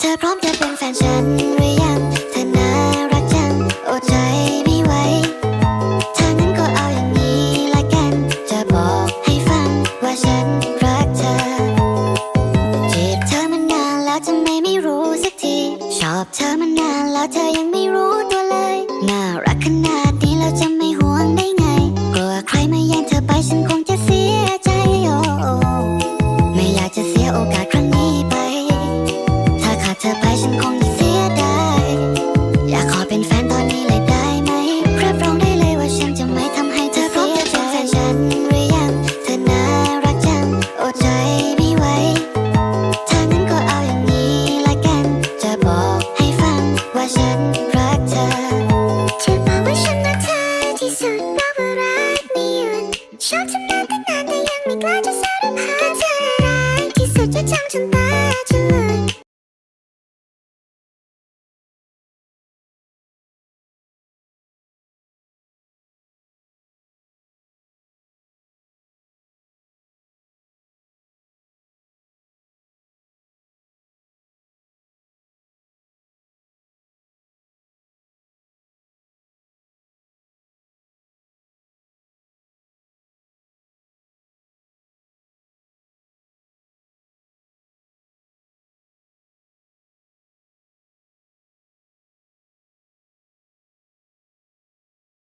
เธอพร้อมจะเป็นแฟนฉันหรือยัง เธอน่ารักจังอดใจไม่ไหวถ้างั้นก็เอาอย่างนี้ละกัน จะบอกให้ฟังว่าฉันรักเธอ จีบเธอมานานแล้วทำไมไม่รู้สักที ชอบเธอมานานแล้วเธอยังไม่รู้ตัวเลย น่ารักขนาดนี้แล้วจะไม่ห่วงได้ไง กลัวใครมาแย่งเธอไปฉันคง 준다 준